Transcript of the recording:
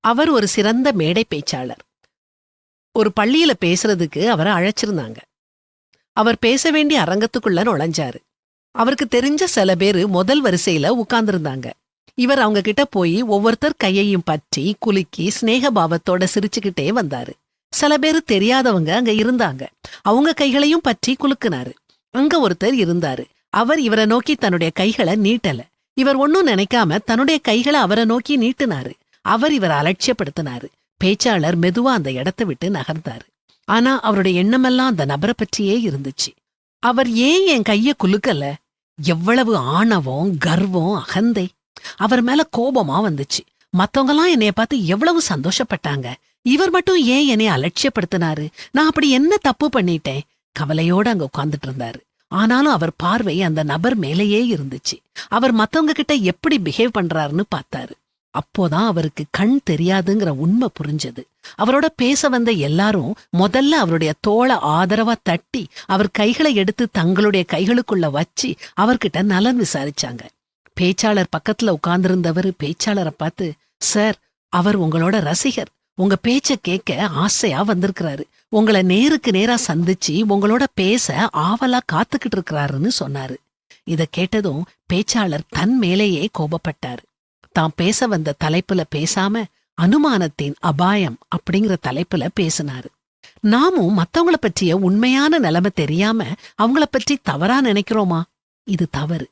அவர் ஒரு சிறந்த மேடை பேச்சாளர். ஒரு பள்ளியில பேசுறதுக்கு அவரை அழைச்சிருந்தாங்க. அவர் பேச வேண்டிய அரங்கத்துக்குள்ள நுழைஞ்சாரு. அவருக்கு தெரிஞ்ச சில பேரு முதல் வரிசையில உட்கார்ந்திருந்தாங்க. இவர் அவங்க கிட்ட போய் ஒவ்வொருத்தர் கையையும் பற்றி குலுக்கி சிநேக பாவத்தோட சிரிச்சுக்கிட்டே வந்தாரு. சில பேரு தெரியாதவங்க அங்க இருந்தாங்க. அவங்க கைகளையும் பற்றி குலுக்குனாரு. அங்க ஒருத்தர் இருந்தாரு. அவர் இவரை நோக்கி தன்னுடைய கைகளை நீட்டல. இவர் ஒன்னும் நினைக்காம தன்னுடைய கைகளை அவரை நோக்கி நீட்டினாரு. அவர் இவரை அலட்சியப்படுத்தினாரு. பேச்சாளர் மெதுவா அந்த இடத்தை விட்டு நகர்ந்தாரு. ஆனா அவருடைய எண்ணமெல்லாம் அந்த நபரை பற்றியே இருந்துச்சு. அவர் ஏன் என் கைய குலுக்கல? எவ்வளவு ஆணவம் கர்வம் அகந்தை. அவர் மேல கோபமா வந்துச்சு. மத்தவங்கலாம் என்னைய பார்த்து எவ்வளவு சந்தோஷப்பட்டாங்க. இவர் மட்டும் ஏன் என்னைய அலட்சியப்படுத்தினாரு? நான் அப்படி என்ன தப்பு பண்ணிட்டேன்? கவலையோட அங்க உட்கார்ந்துட்டு இருந்தாரு. ஆனாலும் அவர் பார்வை அந்த நபர் மேலேயே இருந்துச்சு. அவர் மத்தவங்க கிட்ட எப்படி பிஹேவ் பண்றாருன்னு பார்த்தாரு. அப்போதான் அவருக்கு கண் தெரியாதுங்கிற உண்மை புரிஞ்சது. அவரோட பேச வந்த எல்லாரும் முதல்ல அவருடைய தோள ஆதரவா தட்டி அவர் கைகளை எடுத்து தங்களுடைய கைகளுக்குள்ள வச்சு அவர்கிட்ட நலன் விசாரிச்சாங்க. பேச்சாளர் பக்கத்துல உட்கார்ந்திருந்தவர் பேச்சாளரை பார்த்து சார் அவர் உங்களோட ரசிகர். உங்க பேச்ச கேட்க ஆசையா வந்திருக்கிறாரு. உங்களை நேருக்கு நேரா சந்திச்சு உங்களோட பேச ஆவலா காத்துக்கிட்டு இருக்கிறாருன்னு சொன்னாரு. இத கேட்டதும் பேச்சாளர் தன் மேலேயே கோபப்பட்டாரு. தாம் பேச வந்த தலைப்புல பேசாம அனுமானத்தின் அபாயம் அப்படிங்கிற தலைப்புல பேசினாரு. நாமும் மத்தவங்கள பற்றிய உண்மையான நிலைமை தெரியாம அவங்கள பற்றி தவறா நினைக்கிறோமா? இது தவறு.